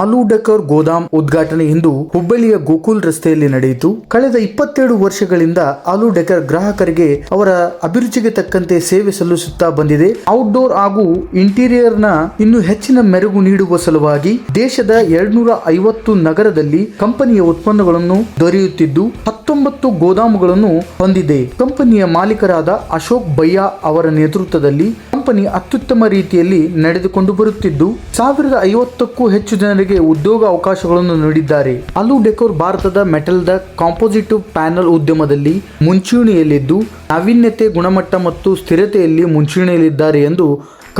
ಆಲೂ decker ಗೋದಾಮ್ ಉದ್ಘಾಟನೆ ಇಂದು ಹುಬ್ಬಳ್ಳಿಯ ಗೋಕುಲ್ ರಸ್ತೆಯಲ್ಲಿ ನಡೆಯಿತು. ಕಳೆದ ಇಪ್ಪತ್ತೆರಡು ವರ್ಷಗಳಿಂದ ಆಲೂ ಡೆಕರ್ ಗ್ರಾಹಕರಿಗೆ ಅವರ ಅಭಿರುಚಿಗೆ ತಕ್ಕಂತೆ ಸೇವೆ ಸಲ್ಲಿಸುತ್ತಾ ಬಂದಿದೆ. ಔಟ್ಡೋರ್ ಹಾಗೂ ಇಂಟೀರಿಯರ್ನ ಇನ್ನು ಹೆಚ್ಚಿನ ಮೆರುಗು ನೀಡುವ ಸಲುವಾಗಿ ದೇಶದ ಎರಡ್ನೂರ ಐವತ್ತು ನಗರದಲ್ಲಿ ಕಂಪನಿಯ ಉತ್ಪನ್ನಗಳನ್ನು ದೊರೆಯುತ್ತಿದ್ದು, ಹತ್ತೊಂಬತ್ತು ಗೋದಾಮುಗಳನ್ನು ಹೊಂದಿದೆ. ಕಂಪನಿಯ ಮಾಲೀಕರಾದ ಅಶೋಕ್ ಬಯ್ಯ ಅವರ ನೇತೃತ್ವದಲ್ಲಿ ಕಂಪನಿ ಅತ್ಯುತ್ತಮ ರೀತಿಯಲ್ಲಿ ನಡೆದುಕೊಂಡು ಬರುತ್ತಿದ್ದು, ಸಾವಿರದ ಐವತ್ತಕ್ಕೂ ಹೆಚ್ಚು ಜನರಿಗೆ ಉದ್ಯೋಗ ಅವಕಾಶಗಳನ್ನು ನೀಡಿದ್ದಾರೆ. ಅಲ್ಲೂ ಡೆಕೋರ್ ಭಾರತದ ಮೆಟಲ್ದ ಕಾಂಪೋಸಿಟಿವ್ ಪ್ಯಾನಲ್ ಉದ್ಯಮದಲ್ಲಿ ಮುಂಚೂಣಿಯಲ್ಲಿದ್ದು, ನಾವೀನ್ಯತೆ, ಗುಣಮಟ್ಟ ಮತ್ತು ಸ್ಥಿರತೆಯಲ್ಲಿ ಮುಂಚೂಣಿಯಲ್ಲಿದ್ದಾರೆ ಎಂದು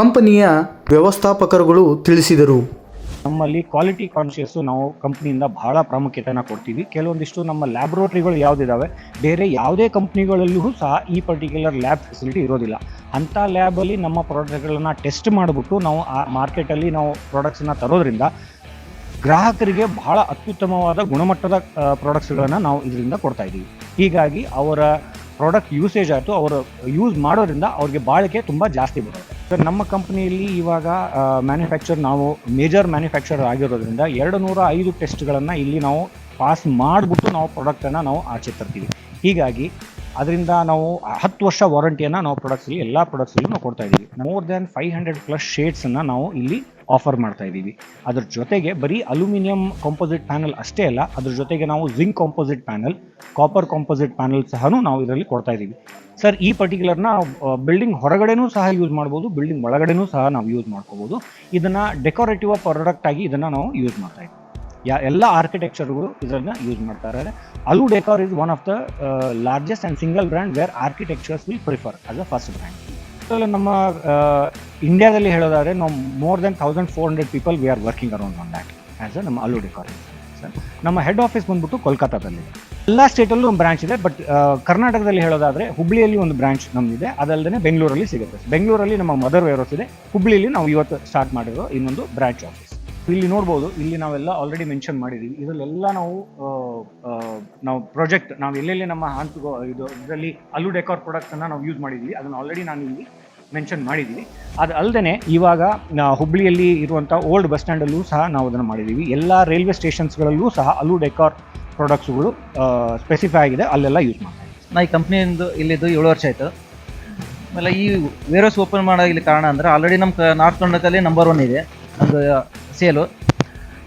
ಕಂಪನಿಯ ವ್ಯವಸ್ಥಾಪಕರುಗಳು ತಿಳಿಸಿದರು. ನಮ್ಮಲ್ಲಿ ಕ್ವಾಲಿಟಿ ಕಾನ್ಷಿಯಸ್ಸು ನಾವು ಕಂಪ್ನಿಯಿಂದ ಬಹಳ ಪ್ರಾಮುಖ್ಯತೆನ ಕೊಡ್ತೀವಿ. ಕೆಲವೊಂದಿಷ್ಟು ನಮ್ಮ ಲ್ಯಾಬ್ರೋಟ್ರಿಗಳು ಯಾವುದಿದ್ದಾವೆ ಬೇರೆ ಯಾವುದೇ ಕಂಪ್ನಿಗಳಲ್ಲೂ ಸಹ ಈ ಪರ್ಟಿಕ್ಯುಲರ್ ಲ್ಯಾಬ್ ಫೆಸಿಲಿಟಿ ಇರೋದಿಲ್ಲ. ಅಂಥ ಲ್ಯಾಬಲ್ಲಿ ನಮ್ಮ ಪ್ರಾಡಕ್ಟ್ಗಳನ್ನು ಟೆಸ್ಟ್ ಮಾಡಿಬಿಟ್ಟು ನಾವು ಆ ಮಾರ್ಕೆಟಲ್ಲಿ ನಾವು ಪ್ರಾಡಕ್ಟ್ಸನ್ನು ತರೋದ್ರಿಂದ ಗ್ರಾಹಕರಿಗೆ ಬಹಳ ಅತ್ಯುತ್ತಮವಾದ ಗುಣಮಟ್ಟದ ಪ್ರಾಡಕ್ಟ್ಸ್ಗಳನ್ನು ನಾವು ಇದರಿಂದ ಕೊಡ್ತಾ ಇದ್ದೀವಿ ಹೀಗಾಗಿ ಅವರ ಪ್ರಾಡಕ್ಟ್ ಯೂಸೇಜ್ ಆಯಿತು, ಅವರು ಯೂಸ್ ಮಾಡೋದ್ರಿಂದ ಅವ್ರಿಗೆ ಬಾಳಿಕೆ ತುಂಬ ಜಾಸ್ತಿ ಬರುತ್ತೆ. ಸರ್, ನಮ್ಮ ಕಂಪ್ನಿಯಲ್ಲಿ ಇವಾಗ ಮ್ಯಾನುಫ್ಯಾಕ್ಚರ್ ನಾವು ಮೇಜರ್ ಮ್ಯಾನುಫ್ಯಾಕ್ಚರ್ ಆಗಿರೋದ್ರಿಂದ ಎರಡು ನೂರ ಐದು ಟೆಸ್ಟ್ಗಳನ್ನು ಇಲ್ಲಿ ನಾವು ಪಾಸ್ ಮಾಡಿಬಿಟ್ಟು ನಾವು ಪ್ರಾಡಕ್ಟನ್ನು ನಾವು ಆಚೆ ತರ್ತೀವಿ. ಹೀಗಾಗಿ ಅದರಿಂದ ನಾವು ಹತ್ತು ವರ್ಷ ವಾರಂಟಿಯನ್ನು ನಾವು ಪ್ರಾಡಕ್ಟ್ಸಲ್ಲಿ ಎಲ್ಲ ಪ್ರಾಡಕ್ಟ್ಸಲ್ಲಿ ನಾವು ಕೊಡ್ತಾ ಇದ್ದೀವಿ. More than five hundred plus ಶೇಡ್ಸನ್ನು ನಾವು ಇಲ್ಲಿ ಆಫರ್ ಮಾಡ್ತಾ ಇದ್ದೀವಿ. ಅದ್ರ ಜೊತೆಗೆ ಬರೀ ಅಲ್ಯೂಮಿನಿಯಂ ಕಾಂಪೋಸಿಟ್ ಪ್ಯಾನಲ್ ಅಷ್ಟೇ ಅಲ್ಲ, ಅದ್ರ ಜೊತೆಗೆ ನಾವು zinc composite panel copper composite panel ಸಹ ನಾವು ಇದರಲ್ಲಿ ಕೊಡ್ತಾ ಇದ್ದೀವಿ. ಸರ್ ಈ ಪರ್ಟಿಕ್ಯುಲರ್ನ ಬಿಲ್ಡಿಂಗ್ ಹೊರಗಡೆನೂ ಸಹ ಯೂಸ್ ಮಾಡ್ಬೋದು ಬಿಲ್ಡಿಂಗ್ ಒಳಗಡೆನೂ ಸಹ ನಾವು ಯೂಸ್ ಮಾಡ್ಕೋಬೋದು. ಇದನ್ನು ಡೆಕೋರೇಟಿವ್ ಪ್ರಾಡಕ್ಟ್ ಆಗಿ ಇದನ್ನು ನಾವು ಯೂಸ್ ಮಾಡ್ತಾ ಇದ್ದೀವಿ. ಯಾ ಎಲ್ಲ ಆರ್ಕಿಟೆಕ್ಚರ್ಗಳು ಇದನ್ನು ಯೂಸ್ ಮಾಡ್ತಾ ಇದ್ದಾರೆ Alu Decor is one of the largest and single brand where architects will prefer as a first brand ನಮ್ಮ ಇಂಡಿಯಾದಲ್ಲಿ ಹೇಳೋದಾದ್ರೆ, ನಾವು more than thousand four hundred people we are working around on that as a ನಮ್ಮ ಅಲು decor sir ನಮ್ಮ head office ಬಂದ್ಬಿಟ್ಟು ಕೋಲ್ಕತ್ತಾದಲ್ಲಿ ಎಲ್ಲ ಸ್ಟೇಟಲ್ಲೂ ಒಂದು ಬ್ರಾಂಚ್ ಇದೆ ಬಟ್ ಕರ್ನಾಟಕದಲ್ಲಿ ಹೇಳೋದಾದ್ರೆ ಹುಬ್ಳಿಯಲ್ಲಿ ಒಂದು ಬ್ರಾಂಚ್ ನಮ್ಮದಿದೆ ಅದಲ್ಲದೆ ಬೆಂಗಳೂರಲ್ಲಿ ಸಿಗುತ್ತೆ. ಬೆಂಗಳೂರಲ್ಲಿ ನಮ್ಮ ಮದರ್ ವೇರೋಸ್ ಇದೆ. ಹುಬ್ಳಿಯಲ್ಲಿ ನಾವು ಇವತ್ತು ಸ್ಟಾರ್ಟ್ ಮಾಡಿರೋ ಇನ್ನೊಂದು ಬ್ರಾಂಚ್ ಆಫೀಸ್ ಇಲ್ಲಿ ನೋಡ್ಬೋದು, ಇಲ್ಲಿ ನಾವೆಲ್ಲ ಆಲ್ರೆಡಿ ಮೆನ್ಷನ್ ಮಾಡಿದ್ದೀವಿ ಇದರಲ್ಲೆಲ್ಲ ನಾವು ನಾವು ಪ್ರಾಜೆಕ್ಟ್ ನಾವು ಎಲ್ಲೆಲ್ಲಿ ನಮ್ಮ ಹಂತ ಇದು, ಇದರಲ್ಲಿ ಅಲ್ಲೂ ಡೆಕಾರ್ ಪ್ರಾಡಕ್ಟನ್ನು ನಾವು ಯೂಸ್ ಮಾಡಿದ್ದೀವಿ ಅದನ್ನು ಆಲ್ರೆಡಿ ನಾನು ಇಲ್ಲಿ ಮೆನ್ಷನ್ ಮಾಡಿದ್ದೀವಿ ಅದು ಅಲ್ಲದೆ ಇವಾಗ ಹುಬ್ಬಳ್ಳಿಯಲ್ಲಿ ಇರುವಂಥ ಓಲ್ಡ್ ಬಸ್ ಸ್ಟ್ಯಾಂಡಲ್ಲೂ ಸಹ ನಾವು ಅದನ್ನು ಮಾಡಿದ್ದೀವಿ ಎಲ್ಲ ರೈಲ್ವೆ ಸ್ಟೇಷನ್ಸ್ಗಳಲ್ಲೂ ಸಹ ಅಲ್ಲೂ ಡೆಕಾರ್ ಪ್ರಾಡಕ್ಟ್ಸ್ಗಳು ಸ್ಪೆಸಿಫೈ ಆಗಿದೆ. ಅಲ್ಲೆಲ್ಲ ಯೂಸ್ ಮಾಡ್ತೀವಿ ನಾ ಈ ಕಂಪ್ನಿಯಿಂದ ಇಲ್ಲಿದ್ದು ಏಳು ವರ್ಷ ಆಯಿತು. ಆಮೇಲೆ ಈ ವೇರೋಸ್ ಓಪನ್ ಮಾಡೋ ಇಲ್ಲಿ ಕಾರಣ ಅಂದರೆ ಆಲ್ರೆಡಿ ನಮ್ಮ ನಾರ್ತ್ ಕರ್ನಾಟಕದಲ್ಲಿ ನಂಬರ್ ಒನ್ ಇದೆ. ನಮ್ಮದು ಸೇಲು,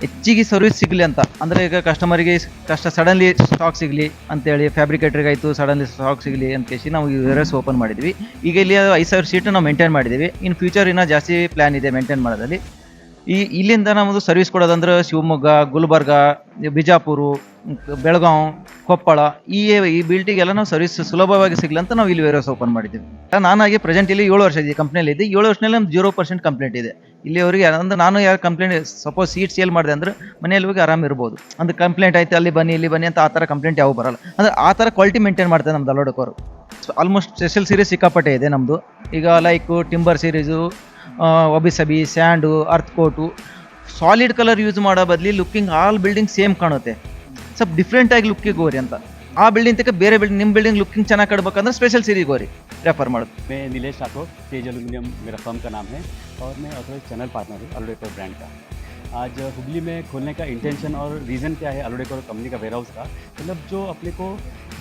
ಹೆಚ್ಚಿಗೆ ಸರ್ವಿಸ್ ಸಿಗಲಿ ಅಂತ. ಅಂದರೆ ಈಗ ಕಸ್ಟಮರಿಗೆ ಕಷ್ಟ ಸಡನ್ಲಿ ಸ್ಟಾಕ್ ಸಿಗಲಿ ಅಂತೇಳಿ ಫ್ಯಾಬ್ರಿಕೇಟ್ರಿಗೆ ಆಯಿತು ಸಡನ್ಲಿ ಸ್ಟಾಕ್ ಸಿಗಲಿ ಕೇಳಿ ನಾವು ಈ ವೇರೋಸ್ ಓಪನ್ ಮಾಡಿದ್ವಿ. ಈಗ ಇಲ್ಲಿ ಐದು ಸಾವಿರ ಸೀಟ್ ನಾವು ಮೇಂಟೈನ್ ಮಾಡಿದ್ದೀವಿ. ಇನ್ನು ಫ್ಯೂಚರ್ ಇನ್ನೂ ಜಾಸ್ತಿ ಪ್ಲ್ಯಾನ್ ಇದೆ ಮೇಂಟೈನ್ ಮಾಡೋದಲ್ಲಿ ಈ, ಇಲ್ಲಿಂದ ನಮ್ಮದು ಸರ್ವಿಸ್ ಕೊಡೋದಂದ್ರೆ ಶಿವಮೊಗ್ಗ, ಗುಲ್ಬರ್ಗ, ಬಿಜಾಪುರ ಬೆಳಗಾವ್ ಕೊಪ್ಪಳ, ಈ ಈ ಬಿಲ್ಟಿಗೆಲ್ಲ ನಾವು ಸರ್ವಿಸ್ ಸುಲಭವಾಗಿ ಸಿಗಲಿ ಅಂತ ನಾವು ಇಲ್ಲಿ ವೇರಸ್ ಓಪನ್ ಮಾಡಿದ್ದೀವಿ. ನಾನಾಗಿ ಪ್ರೆಸೆಂಟ್ ಇಲ್ಲಿ ಏಳು ವರ್ಷ ಇದೆ ಕಂಪ್ನಿಯಲ್ಲಿ ಇದೆ. ಏಳು ವರ್ಷದಲ್ಲಿ ನಮ್ಮ ಜೀರೋ ಪರ್ಸೆಂಟ್ ಕಂಪ್ಲೇಂಟ್ ಇದೆ. ಇಲ್ಲಿ ಅವರಿಗೆ ಅಂದ್ರೆ ನಾನು ಯಾರು ಕಂಪ್ಲೇಂಟ್ ಸಪೋಸ್ ಸೀಟ್ ಸೇಲ್ ಮಾಡಿದೆ ಅಂದ್ರೆ ಮನೆಯಲ್ಲಿ ಹೋಗಿ ಆರಾಮ್ ಇರ್ಬೋದು. ಅಂದ್ರೆ ಕಂಪ್ಲೇಂಟ್ ಆಯ್ತು, ಅಲ್ಲಿ ಬನ್ನಿ, ಇಲ್ಲಿ ಬನ್ನಿ ಅಂತ ಆ ಥರ ಕಂಪ್ಲೇಂಟ್ ಯಾವ ಬರಲ್ಲ. ಅಂದ್ರೆ ಆ ಥರ ಕ್ವಾಲಿಟಿ ಮೇಂಟೈನ್ ಮಾಡ್ತಾರೆ ನಮ್ದು ಅಲೋಡಕೋರು ಆಲ್ಮೋಸ್ಟ್ ಸ್ಪೆಷಲ್ ಸೀರೀಸ್ ಸಿಕ್ಕಾಪಟ್ಟೆ ಇದೆ ನಮ್ಮದು ಈಗ like timber series ಒಬಿಸಬಿ sand earth coat solid colour use ಮಾಡೋ ಬದಲಿ ಲುಕ್ಕಿಂಗ್ ಆಲ್ ಬಿಲ್ಡಿಂಗ್ ಸೇಮ್ ಕಾಣುತ್ತೆ. ಸ್ವಲ್ಪ ಡಿಫ್ರೆಂಟಾಗಿ ಲುಕ್ಕಿಗೆ ಹೋರಿ ಅಂತ. ಆ ಬಿಲ್ಡಿಂಗ್ ತಕ್ಕ ಬೇರೆ ಬಿಲ್ಡಿಂಗ್ ನಿಮ್ಮ ಬಿಲ್ಡಿಂಗ್ ಲುಕ್ಕಿಂಗ್ ಚೆನ್ನಾಗಿ ಕಡಬೇಕಂದ್ರೆ ಸ್ಪೆಷಲ್ ಸೀರಿಗೆ ಹೋರಿ रेफर मड़ मैं नीलेश ठाकुर, तेज एलुमिनियम मेरा फर्म का नाम है और मैं ऑथोराइज चैनल पार्टनर हूँ अलोडेकोर ब्रांड का। आज हुगली में खोलने का इंटेंशन और रीज़न क्या है अलोडेकोर कंपनी का वेयर हाउस का? मतलब जो अपने को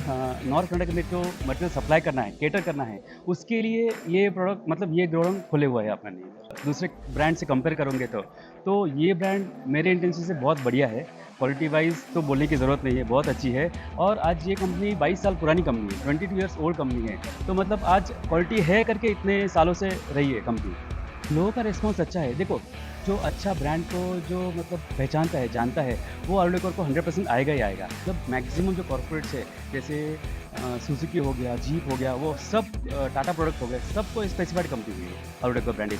नॉर्थ कर्नाटक में जो मटेरियल सप्लाई करना है केटर करना है, उसके लिए ये प्रोडक्ट मतलब ये गोडाउन खुले हुए हैं लिए। दूसरे ब्रांड से कंपेयर करोगे तो तो ये ब्रांड मेरे इंटेंशन से बहुत बढ़िया है। क्वालिटी वाइज तो बोलने की ज़रूरत नहीं है, बहुत अच्छी है। और आज ये कंपनी 22 साल पुरानी कंपनी है 22 ईयर्स ओल्ड कंपनी है। तो मतलब आज क्वालिटी है करके इतने सालों से रही है कंपनी लोगों का रिस्पॉन्स अच्छा है। देखो, जो अच्छा ब्रांड को जो मतलब पहचानता है, जानता है, वो आर्डोकोर को 100 परसेंट आएगा ही आएगा। मतलब मैक्सिमम जो कॉर्पोरेट्स है, जैसे सुजुकी हो गया जीप हो गया, वो सब टाटा प्रोडक्ट हो गए, सबको स्पेसिफाइड कंपनी हुई है आर्डोकोर ब्रांड ए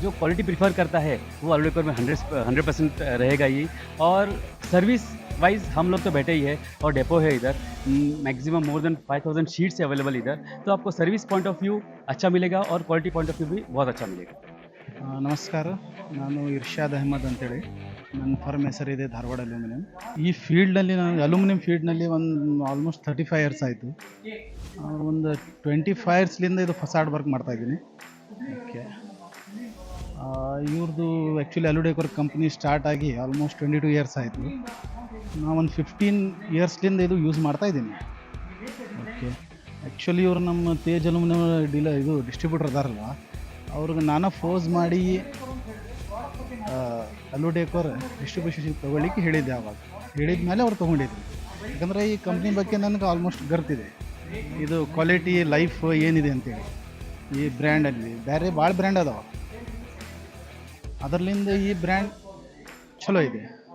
जो क्वालिटी प्रीफर करता है, वो आर्डोकोर में हंड्रेड हंड्रेड परसेंट रहेगा ही। और सर्विस वाइज हम लोग तो बैठे ही है और डेपो है इधर। Maximum more than five thousand sheets available इधर। तो आपको सर्विस पॉइंट ऑफ़ व्यू अच्छा मिलेगा और क्वालिटी पॉइंट ऑफ़ व्यू भी बहुत अच्छा मिलेगा। ನಮಸ್ಕಾರ. ನಾನು ಇರ್ಷಾದ್ ಅಹಮದ್ ಅಂತೇಳಿ. ನನ್ನ ಫರ್ಮ್ ಹೆಸರಿದೆ ಧಾರವಾಡ ಅಲ್ಯೂಮಿನಿಯಂ. ಈ ಫೀಲ್ಡ್ನಲ್ಲಿ ನಾನು ಅಲ್ಯೂಮಿನಿಯಂ ಫೀಲ್ಡ್ನಲ್ಲಿ ಒಂದು ಆಲ್ಮೋಸ್ಟ್ ತರ್ಟಿ ಫೈವ್ ಇಯರ್ಸ್ ಆಯಿತು ಒಂದು ಟ್ವೆಂಟಿ ಫೈವ್ ಇಯರ್ಸ್ಲಿಂದ ಇದು ಫಸಾಡ್ ವರ್ಕ್ ಮಾಡ್ತಾ ಇದ್ದೀನಿ. ಓಕೆ. ಇವ್ರದ್ದು ಆ್ಯಕ್ಚುಲಿ ಅಲುಡೇಕೋರ್ ಕಂಪ್ನಿ ಸ್ಟಾರ್ಟ್ ಆಗಿ ಆಲ್ಮೋಸ್ಟ್ ಟ್ವೆಂಟಿ ಟು ಇಯರ್ಸ್ ಆಯಿತು ನಾವೊಂದು ಫಿಫ್ಟೀನ್ ಇಯರ್ಸ್ಲಿಂದ ಇದು ಯೂಸ್ ಮಾಡ್ತಾ ಇದ್ದೀನಿ. ಓಕೆ. ಆ್ಯಕ್ಚುಲಿ ಇವರು ನಮ್ಮ ತೇಜ್ ಅಲ್ಯೂಮಿನಿಯಂ ಡೀಲರ್ ಇದು ಡಿಸ್ಟ್ರಿಬ್ಯೂಟರ್ ಅದಾರಲ್ಲ ಅವ್ರಿಗೆ ನಾನು ಫೋಸ್ ಮಾಡಿ ಅಲುಡೇಕೋರ್ ಡಿಸ್ಟ್ರಿಬ್ಯೂಷನ್ ತೊಗೊಳ್ಳಿಕ್ಕೆ ಹೇಳಿದ್ದೆ ಅವಾಗ. ಹೇಳಿದ ಮೇಲೆ ಅವ್ರು ತೊಗೊಂಡಿದ್ರು. ಯಾಕಂದರೆ ಈ ಕಂಪ್ನಿ ಬಗ್ಗೆ ನನಗೆ ಆಲ್ಮೋಸ್ಟ್ ಗರ್ತಿದೆ. ಇದು ಕ್ವಾಲಿಟಿ ಲೈಫ್ ಏನಿದೆ ಅಂತೇಳಿ. ಈ ಬ್ರ್ಯಾಂಡಲ್ಲಿ ಬೇರೆ ಭಾಳ ಬ್ರ್ಯಾಂಡ್ ಅದಾವ. ಅದರಲ್ಲಿಂದ ಈ ಬ್ರ್ಯಾಂಡ್ ಚಲೋ ಇದೆ.